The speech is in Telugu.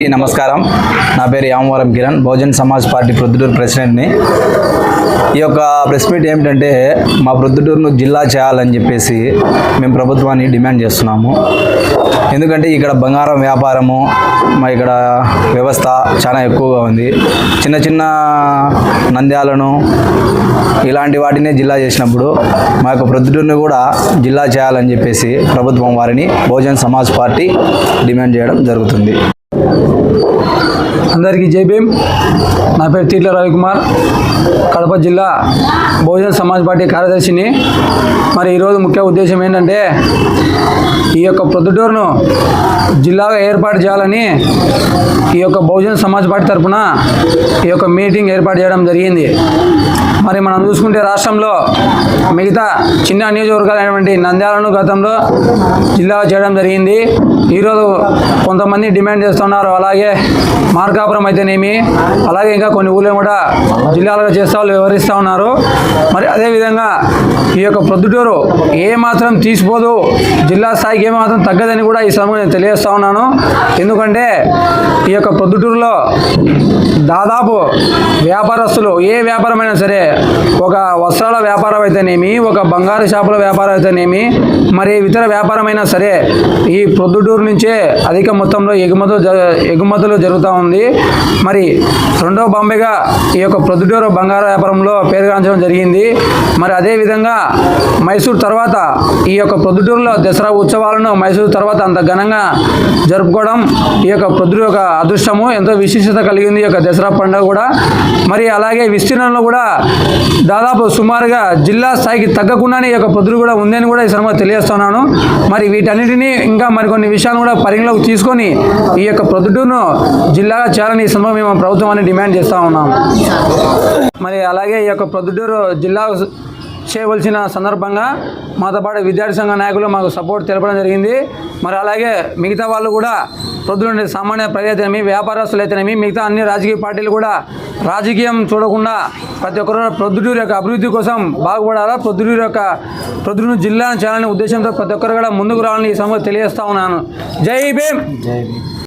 నమస్కారం. నా పేరు యామవరం కిరణ్. బహుజన్ సమాజ్ పార్టీ ప్రొద్దుటూరు ప్రెసిడెంట్ని. ఈ యొక్క ప్రెస్ మీట్ ఏమిటంటే మా ప్రొద్దుటూరును జిల్లా చేయాలని చెప్పేసి మేము ప్రభుత్వాన్ని డిమాండ్ చేస్తున్నాము. ఎందుకంటే ఇక్కడ బంగారం వ్యాపారము మా ఇక్కడ వ్యవస్థ చాలా ఎక్కువగా ఉంది. చిన్న చిన్న నంద్యాలను ఇలాంటి వాటినే జిల్లా చేసినప్పుడు మా యొక్క ప్రొద్దుటూరుని కూడా జిల్లా చేయాలని చెప్పేసి ప్రభుత్వం వారిని బహుజన్ సమాజ్ పార్టీ డిమాండ్ చేయడం జరుగుతుంది. అందరికీ జై భీమ్. నా పేరు తీట్ల రవికుమార్. కడప జిల్లా బహుజన సమాజ్ పార్టీ కార్యదర్శిని. మరి ఈరోజు ముఖ్య ఉద్దేశం ఏంటంటే ఈ యొక్క ప్రొద్దుటూరును జిల్లాగా ఏర్పాటు చేయాలని ఈ యొక్క బహుజన సమాజ్ పార్టీ తరఫున ఈ యొక్క మీటింగ్ ఏర్పాటు చేయడం జరిగింది. మరి మనం చూసుకుంటే రాష్ట్రంలో మిగతా చిన్న నియోజకవర్గాలైనటువంటి నంద్యాలను గతంలో జిల్లాగా చేయడం జరిగింది. ఈరోజు కొంతమంది డిమాండ్ చేస్తున్నారు. అలాగే మార్కాపురం అయితేనేమి అలాగే ఇంకా కొన్ని ఊళ్ళో కూడా జిల్లాలుగా చేస్తా వాళ్ళు వివరిస్తూ ఉన్నారు. మరి అదేవిధంగా ఈ యొక్క ప్రొద్దుటూరు ఏ మాత్రం తీసిపోదు జిల్లా స్థాయికి ఏ మాత్రం తగ్గదని కూడా ఈ సమయంలో నేను తెలియజేస్తా ఉన్నాను. ఎందుకంటే ఈ యొక్క ప్రొద్దుటూరులో దాదాపు వ్యాపారస్తులు ఏ వ్యాపారమైనా సరే ఒక వస్త్రాల వ్యాపారం అయితేనేమి ఒక బంగారు షాపుల వ్యాపారం అయితేనేమి మరి ఇతర వ్యాపారమైనా సరే ఈ ప్రొద్దుటూరు నుంచే అధిక మొత్తంలో ఎగుమతులు ఎగుమతులు జరుగుతూ ఉంది. మరి రెండవ బాంబేగా ఈ యొక్క ప్రొద్దుటూరు బంగారు వ్యాపారంలో పేరుగాంచడం జరిగింది. మరి అదేవిధంగా మైసూర్ తర్వాత ఈ యొక్క ప్రొద్దుటూరులో దసరా ఉత్సవాలను మైసూరు తర్వాత అంత ఘనంగా జరుపుకోవడం ఈ యొక్క ప్రొద్దుటూరు యొక్క అదృష్టము. ఎంతో విశిష్టత కలిగింది ఈ యొక్క దసరా పండుగ కూడా. మరి అలాగే విస్తీర్ణంలో కూడా దాదాపు సుమారుగా జిల్లా స్థాయికి తగ్గకుండానే ఈ యొక్క పొద్దులు కూడా ఉందని కూడా ఈ సందర్భంగా తెలియజేస్తున్నాను. మరి వీటన్నిటిని ఇంకా మరికొన్ని విషయాలు కూడా పరిగణలోకి తీసుకొని ఈ యొక్క ప్రొద్దుటూరును జిల్లాగా చేయాలని ఈ సందర్భంగా మేము ప్రభుత్వాన్ని డిమాండ్ చేస్తూ ఉన్నాం. మరి అలాగే ఈ యొక్క ప్రొద్దుటూరు జిల్లా చేయవలసిన సందర్భంగా మాతో పాటు విద్యార్థి సంఘ నాయకులు మాకు సపోర్ట్ తెలపడం జరిగింది. మరి అలాగే మిగతా వాళ్ళు కూడా ప్రొద్దున సామాన్య ప్రజలైతేనేమి వ్యాపారస్తులైతేనేమి మిగతా అన్ని రాజకీయ పార్టీలు కూడా రాజకీయం చూడకుండా ప్రతి ఒక్కరు ప్రొద్దుటూరు యొక్క అభివృద్ధి కోసం బాగుపడాలా? ప్రొద్దుటూరు యొక్క ప్రొద్దుటూరు జిల్లాను చేయాలనే ఉద్దేశంతో ప్రతి ఒక్కరు కూడా ముందుకు రావాలని ఈ సమయంలో తెలియజేస్తా ఉన్నాను. జై భీమ్.